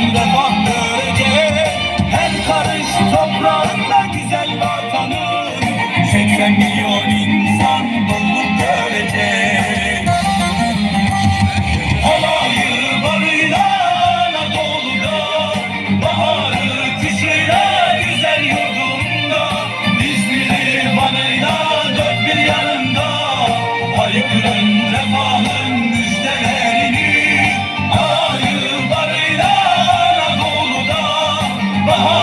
Görecek Her karış toprağında güzel vatanın 80 milyon insan bolluk görecek. Alayı barıyla Anadolu'da Baharı kışıyla güzel yurdumda. İzmir'i vanıyla dört bir yanında Haykırın refah Baha